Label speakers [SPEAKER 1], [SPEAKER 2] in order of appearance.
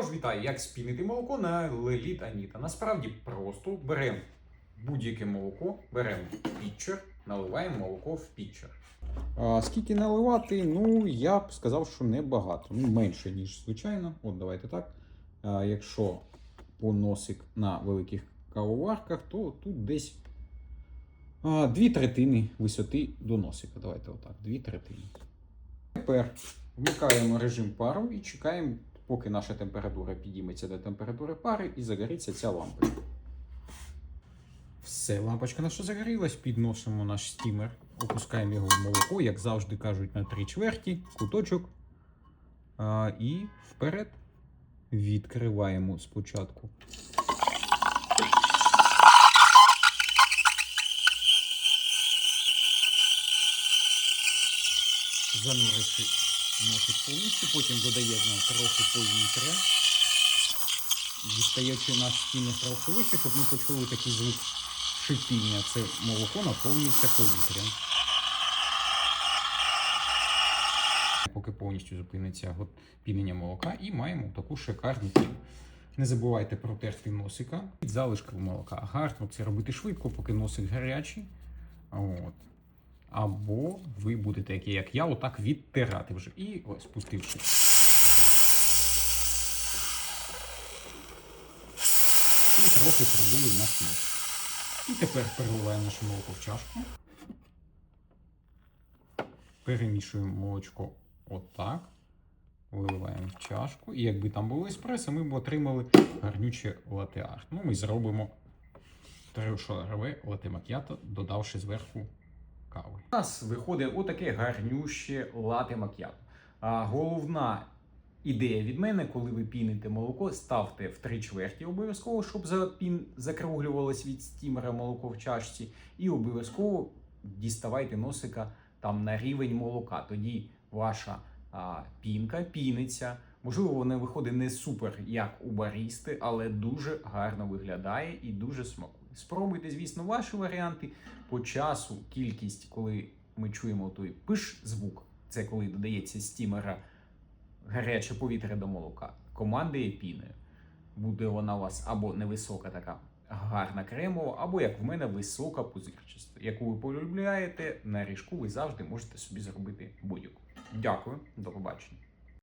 [SPEAKER 1] Тож вітаю, як спінити молоко на Леліт Аніта. Насправді просто беремо будь-яке молоко, беремо пітчер, наливаємо молоко в пітчер.
[SPEAKER 2] А, скільки наливати? Ну, я б сказав, що небагато. Ну, менше, ніж звичайно. От давайте так. А, якщо поносик на великих кавоварках, то тут десь дві третини висоти до носика. Давайте отак, дві третини. Тепер вмикаємо режим пару і чекаємо, поки наша температура підійметься до температури пари і загориться ця лампочка. Все, лампочка наша загорілась, підносимо наш стімер, опускаємо його в молоко, як завжди кажуть, на три чверті, куточок. А, і вперед відкриваємо спочатку. Зануривши носик повністю, потім додаємо трохи повітря. Дістаючи наш стімер трохи вище, щоб ми почули такий звук шипіння. Це молоко наповнюється повітрям. Поки повністю зупиниться пінення молока, і маємо таку шикарну піну. Не забувайте протерти носика від залишків молока. Гарно це робити швидко, поки носик гарячий. От. Або ви будете, які, як я, отак відтирати вже. І ось спустивши. І трохи продули наш нос. І тепер переливаємо наше молоко в чашку. Перемішуємо молочко отак. Виливаємо в чашку. І якби там було еспресо, ми б отримали гарнюче латте-арт. Ну, ми зробимо трьошарове латте макіато, додавши зверху. У нас виходить отаке гарнюще лати макіато. А головна ідея від мене, коли ви піните молоко, ставте в три чверті обов'язково, щоб запін закруглювалось від стімера молоко в чашці, і обов'язково діставайте носика там на рівень молока. Тоді ваша пінка піниться. Можливо, вона виходить не супер, як у барісти, але дуже гарно виглядає і дуже смакує. Спробуйте, звісно, ваші варіанти. По часу кількість, коли ми чуємо той пиш звук, це коли додається стімера гаряче повітря до молока, командує піною. Буде вона у вас або невисока така гарна кремова, або як в мене висока пузирчаста, яку ви полюбляєте на ріжку, ви завжди можете собі зробити будь-яку. Дякую, до побачення.